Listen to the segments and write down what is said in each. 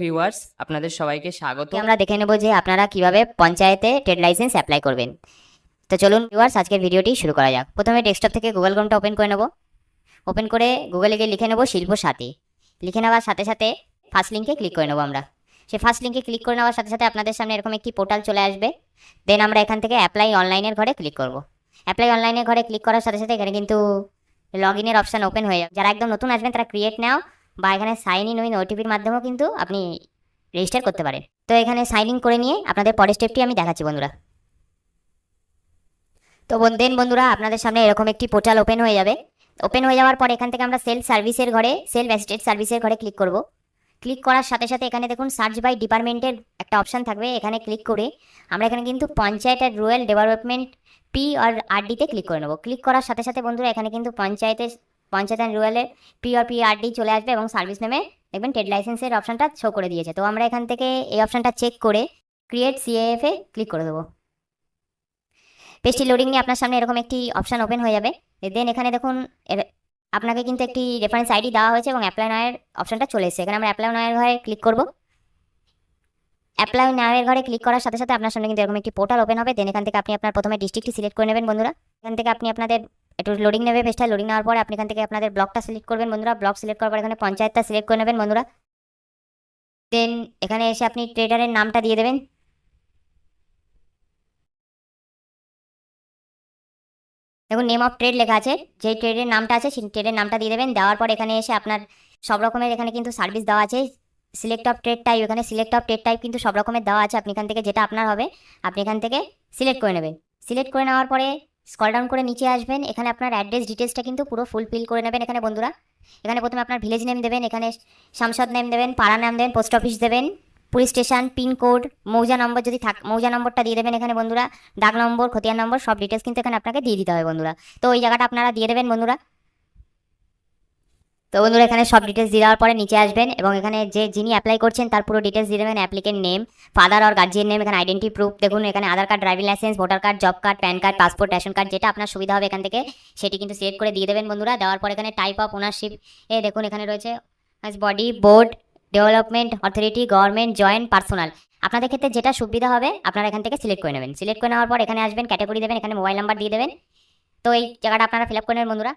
Viewers আপনাদের সবাইকে স্বাগত। আমরা দেখে নেব যে আপনারা কীভাবে পঞ্চায়েতে ট্রেড লাইসেন্স অ্যাপ্লাই করবেন। তো চলুন ভিউয়ার্স আজকের ভিডিওটি শুরু করা যাক। প্রথমে ডেস্কটপ থেকে গুগল ক্রোমটা ওপেন করে নেব। ওপেন করে গুগলে গিয়ে লিখে নেব শিল্প সাথী। লিখে নেওয়ার সাথে সাথে ফার্স্ট লিঙ্কে ক্লিক করে নেব আমরা। সেই ফার্স্ট লিঙ্কে ক্লিক করে নেওয়ার সাথে সাথে আপনাদের সামনে এরকম একটি পোর্টাল চলে আসবে। দেন আমরা এখান থেকে অ্যাপ্লাই অনলাইনের ঘরে ক্লিক করব। অ্যাপ্লাই অনলাইনের ঘরে ক্লিক করার সাথে সাথে এখানে কিন্তু লগ ইনের অপশান ওপেন হয়ে যাবে। যারা একদম নতুন আসবেন, তারা ক্রিয়েট নাও বা এখানে সাইন ইন উইন ওটিপির মাধ্যমেও কিন্তু আপনি রেজিস্টার করতে পারেন। তো এখানে সাইন ইন করে নিয়ে আপনাদের পরের স্টেপটি আমি দেখাচ্ছি বন্ধুরা। তো দেন বন্ধুরা আপনাদের সামনে এরকম একটি পোর্টাল ওপেন হয়ে যাবে। ওপেন হয়ে যাওয়ার পর এখান থেকে আমরা সেলফ সার্ভিসের ঘরে সেলফ অ্যাসিস্টেড সার্ভিসের ঘরে ক্লিক করব। ক্লিক করার সাথে সাথে এখানে দেখুন সার্চ বাই ডিপার্টমেন্টের একটা অপশান থাকবে, এখানে ক্লিক করে আমরা এখানে কিন্তু পঞ্চায়েত আর রুরাল ডেভেলপমেন্ট পি আর আরডিতে ক্লিক করে নেব। ক্লিক করার সাথে সাথে বন্ধুরা এখানে কিন্তু পঞ্চায়েতের পঞ্চায়েত অ্যান্ড রুরালের পি আর পি আরডি চলে আসবে এবং সার্ভিস নেমে দেখবেন ট্রেড লাইসেন্সের অপশানটা শো করে দিয়েছে। তো আমরা এখান থেকে এই অপশনটা চেক করে ক্রিয়েট সিএএফ ক্লিক করে দেবো। পেজটি লোডিং নিয়ে আপনার সামনে এরকম একটি অপশান ওপেন হয়ে যাবে। দেন এখানে দেখুন আপনাকে কিন্তু একটি রেফারেন্স আইডি দেওয়া হয়েছে এবং অ্যাপ্লাই নায়ের অপশনটা চলে এসেছে। এখানে আমরা অ্যাপ্লাই নায়ের ঘরে ক্লিক করব। অ্যাপ্লাই নায়ের ঘরে ক্লিক করার সাথে সাথে আপনার সামনে কিন্তু এরকম একটি পোর্টাল ওপেন হবে। দেন এখান থেকে আপনি আপনার প্রথমে ডিস্ট্রিক্টটি সিলেক্ট করে নেবেন বন্ধুরা। এখান থেকে আপনি আপনাদের একটু লোডিং নেবে পেজটা লোডিং নেওয়ার পরে আপনি এখান থেকে আপনাদের ব্লকটা সিলেক্ট করবেন বন্ধুরা। ব্লক সিলেক্ট করার পর এখানে পঞ্চায়েতটা সিলেক্ট করে নেবেন বন্ধুরা। দেন এখানে এসে আপনি ট্রেডারের নামটা দিয়ে দেবেন। দেখুন নেম অফ ট্রেড লেখা আছে। যেই ট্রেডের নামটা আছে, সেই ট্রেডের নামটা দিয়ে দেবেন। দেওয়ার পর এখানে এসে আপনার সব রকমের এখানে কিন্তু সার্ভিস দেওয়া আছে। সিলেক্ট অফ ট্রেড টাইপ এখানে সিলেক্ট অফ ট্রেড টাইপ কিন্তু সব রকমের দেওয়া আছে। আপনি এখান থেকে যেটা আপনার হবে, আপনি এখান থেকে সিলেক্ট করে নেবেন। সিলেক্ট করে নেওয়ার পরে স্কল ডাউন করে নিচে আসবেন। এখানে আপনার অ্যাড্রেস ডিটেলসটা কিন্তু পুরো ফুলফিল করে নেবেন এখানে বন্ধুরা। এখানে প্রথমে আপনার ভিলেজ নেম দেবেন, এখানে সাংসদ নেম দেবেন পাড়া নাম দেবেন পোস্ট অফিস দেবেন। পুলিশ স্টেশন পিনকোড মৌজা নম্বর যদি থাক, মৌজা নম্বরটা দিয়ে দেবেন এখানে বন্ধুরা। ডাক নম্বর, খতিয়ান নম্বর, সব ডিটেলস কিন্তু এখানে আপনাকে দিয়ে দিতে হবে বন্ধুরা। তো ওই জায়গাটা আপনারা দিয়ে দেবেন বন্ধুরা। তো বন্ধুরা, এখানে সব ডিটেলস দিয়ে দেওয়ার পরে নিচে আসবেন এবং এখানে যে যিনি অ্যাপ্লাই করছেন, তার পুরো ডিটেলস দিয়ে দেবেন অ্যাপ্লিকেন্ট নেম ফাদার আর গার্জিয়ান নেম এখানে আইডেন্টি প্রুফ দেখুন এখানে Aadhaar card driving licence voter card job card PAN card passport ration card যেটা আপনার সুবিধা হবে এখান থেকে, সেটি কিন্তু সিলেক্ট করে দিয়ে দেবেন বন্ধুরা। দেওয়ার পর এখানে টাইপ অফ ওনারশিপ এ দেখুন এখানে রয়েছে body board development authority government joint personal আপনাদের ক্ষেত্রে যেটা সুবিধা হবে, আপনারা এখান থেকে সিলেক্ট করে নেবেন। সিলেক্ট করে নেওয়ার পর এখানে আসবেন ক্যাটাগরি দেবেন, এখানে মোবাইল নাম্বার দিয়ে দেবেন। তো এই জায়গাটা আপনারা ফিল আপ করে নেবেন বন্ধুরা।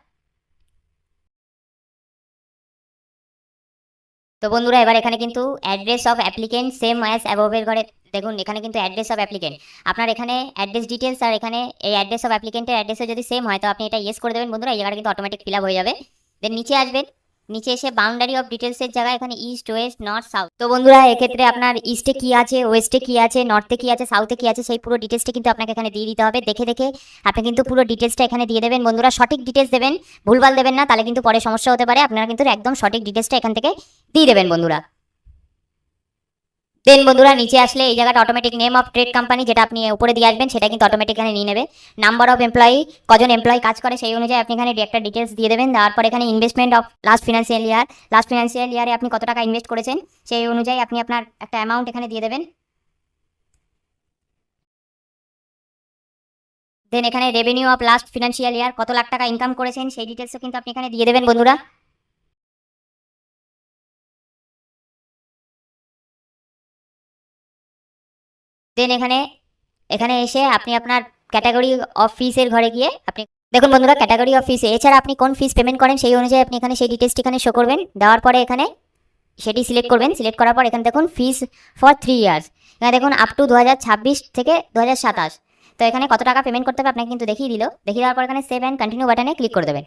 তো বন্ধুরা, এবার এখানে কিন্তু address of applicant same as অ্যাবোভের ঘরে, দেখুন, এখানে কিন্তু অ্যাড্রেস অফ অ্যাপ্লিকেন্ট আপনার এখানে অ্যাড্রেস ডিটেলস আর এখানে এই অ্যাড্রেস অফ অ্যাপ্লিকেন্টের অ্যাড্রেসে যদি সেম হয়, তো আপনি এটা ইয়েস করে দেবেন বন্ধুরা, এই জায়গাটা কিন্তু অটোমেটিক ফিল আপ হয়ে যাবে। দেন নিচে আসবেন। নিচে এসে বাউন্ডারি অফ ডিটেলসের জায়গায় এখানে ইস্ট ওয়েস্ট নর্থ সাউথ তো বন্ধুরা, এক্ষেত্রে আপনার ইস্টে কি আছে ওয়েস্টে কি আছে নর্থে কি আছে সাউথে কি আছে, সেই পুরো ডিটেলসটা কিন্তু আপনাকে এখানে দিয়ে দিতে হবে। দেখে দেখে আপনি কিন্তু পুরো ডিটেলসটা এখানে দিয়ে দেবেন। বন্ধুরা, সঠিক ডিটেলস দেবেন, ভুলভাল দেবেন না, তাহলে কিন্তু পরে সমস্যা হতে পারে। আপনারা কিন্তু একদম সঠিক ডিটেলসটা এখান থেকে দিয়ে দেবেন, বন্ধুরা। দেন বন্ধুরা, নিচে আসলে এই জায়গাটা automatic name of trade company যেটা আপনি উপরে দিয়ে আসবেন, সেটা কিন্তু অটোমেটিক এখানে নিয়ে নেবে। নাম্বার অফ এমপ্লয়ি কজন এমপ্লয়ি কাজ করে সেই অনুযায়ী আপনি এখানে একটা ডিটেলস দিয়ে দেবেন। তারপর এখানে investment of last financial year last financial ইয়ারে আপনি কত টাকা ইনভেস্ট করেছেন, সেই অনুযায়ী আপনি আপনার একটা অ্যামাউন্ট এখানে দিয়ে দেবেন। দেন এখানে revenue of last financial year কত লাখ টাকা ইনকাম করেছেন, সেই ডিটেলসও কিন্তু আপনি এখানে দিয়ে দেবেন, বন্ধুরা। দেন এখানে এখানে এসে আপনি আপনার ক্যাটাগরি অফ ফিসের ঘরে গিয়ে আপনি, দেখুন বন্ধুরা ক্যাটাগরি অফ ফিসে এছাড়া আপনি কোন ফিস পেমেন্ট করেন সেই অনুযায়ী আপনি এখানে সেই ডিটেলসটি এখানে শো করবেন। দেওয়ার পরে এখানে সেটি সিলেক্ট করবেন। সিলেক্ট করার পর এখানে দেখুন ফিস ফর থ্রি ইয়ার্স এখানে দেখুন আপ টু দু হাজার ছাব্বিশ থেকে দু হাজার সাতাশ। তো এখানে কত টাকা পেমেন্ট করতে হবে আপনাকে কিন্তু দেখিয়ে দিল। দেখিয়ে দেওয়ার পর এখানে সেভ অ্যান্ড কন্টিনিউ বাটনে ক্লিক করে দেবেন।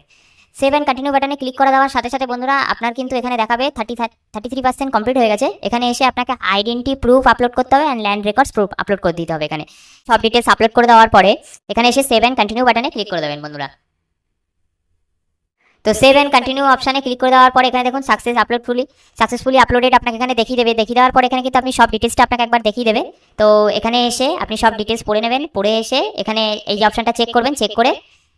সেভ অ্যান্ড কন্টিনিউ বাটনে ক্লিক করে দেওয়ার সাথে সাথে বন্ধুরা, আপনার কিন্তু এখানে দেখাবে thirty thirty three percent complete হয়ে গেছে। এখানে এসে আপনাকে আইডেন্টি প্রুফ আপলোড করতে হবে and land records proof upload করে দিতে হবে এখানে। সব ডিটেলস আপলোড করে দেওয়ার পরে এখানে এসে সেভ অ্যান্ড কন্টিনিউ বাটনে ক্লিক করে দেবেন বন্ধুরা। তো সেভ অ্যান্ড কন্টিনিউ অপশানে ক্লিক করে দেওয়ার পর এখানে দেখুন সাকসেস আপলোডফুলি সাকসেসফুলি আপলোডেড আপনাকে এখানে দেখিয়ে দেবে। দেখিয়ে দেওয়ার পরে এখানে কিন্তু আপনি সব ডিটেলসটা আপনাকে একবার দেখিয়ে দেবে। তো এখানে এসে আপনি সব ডিটেলস পড়ে নেবেন, পড়ে এসে এখানে এই যে অপশানটা চেক করবেন চেক করে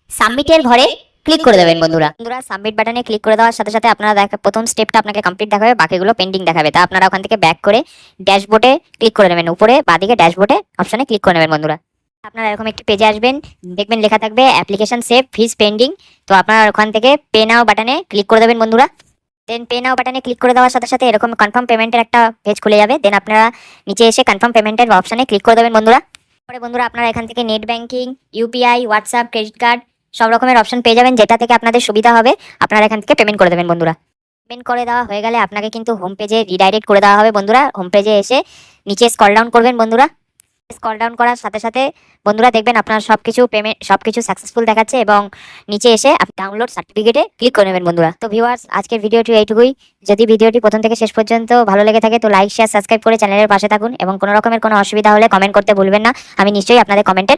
সাবমিটের ঘরে ক্লিক করে দেবেন, বন্ধুরা। বন্ধুরা সাবমিট বাটনে ক্লিক করে দেওয়ার সাথে সাথে আপনারা দেখা, প্রথম স্টেপটা আপনাকে কমপ্লিট দেখাবে, বাকিগুলো পেন্ডিং দেখাবে। তা আপনারা ওখান থেকে ব্যাক করে ড্যাশবোর্ডে ক্লিক করে নেবেন। উপরে, বাদিকে ড্যাশবোর্ডে অপশানে ক্লিক করে নেবেন, বন্ধুরা। আপনারা এরকম একটি পেজে আসবেন, দেখবেন লেখা থাকবে অ্যাপ্লিকেশন সেভ ফিজ পেন্ডিং তো আপনারা ওখান থেকে পে নাও বাটনে ক্লিক করে দেবেন, বন্ধুরা। দেন পে নাও বাটনে ক্লিক করে দেওয়ার সাথে সাথে এরকম কনফার্ম পেমেন্টের একটা পেজ খুলে যাবে। দেন আপনারা নিচে এসে কনফার্ম পেমেন্টের অপশনে ক্লিক করে দেবেন, বন্ধুরা। পরে বন্ধুরা, আপনারা এখান থেকে net banking UPI WhatsApp credit card সব রকমের অপশন পেয়ে যাবেন, যেটা থেকে আপনাদের সুবিধা হবে, আপনারা এখান থেকে পেমেন্ট করে দেবেন বন্ধুরা। পেমেন্ট করে দেওয়া হয়ে গেলে আপনাকে কিন্তু হোম পেজে রিডাইরেক্ট করে দেওয়া হবে বন্ধুরা। হোম পেজে এসে নিচে স্কল ডাউন করবেন বন্ধুরা। স্কল ডাউন করার সাথে সাথে বন্ধুরা দেখবেন আপনার সব কিছু পেমেন্ট সব কিছু সাকসেসফুল দেখাচ্ছে এবং নিচে এসে আপনি ডাউনলোড সার্টিফিকেটে ক্লিক করে নেবেন বন্ধুরা। তো ভিউয়ার্স আজকের ভিডিওটি এইটুকুই। যদি ভিডিওটি প্রথম থেকে শেষ পর্যন্ত ভালো লেগে থাকে তো লাইক শেয়ার সাবস্ক্রাইব করে চ্যানেলের পাশে থাকুন এবং কোনো রকমের কোনো অসুবিধা হলে কমেন্ট করতে ভুলবেন না। আমি নিশ্চয়ই আপনাদের কমেন্টের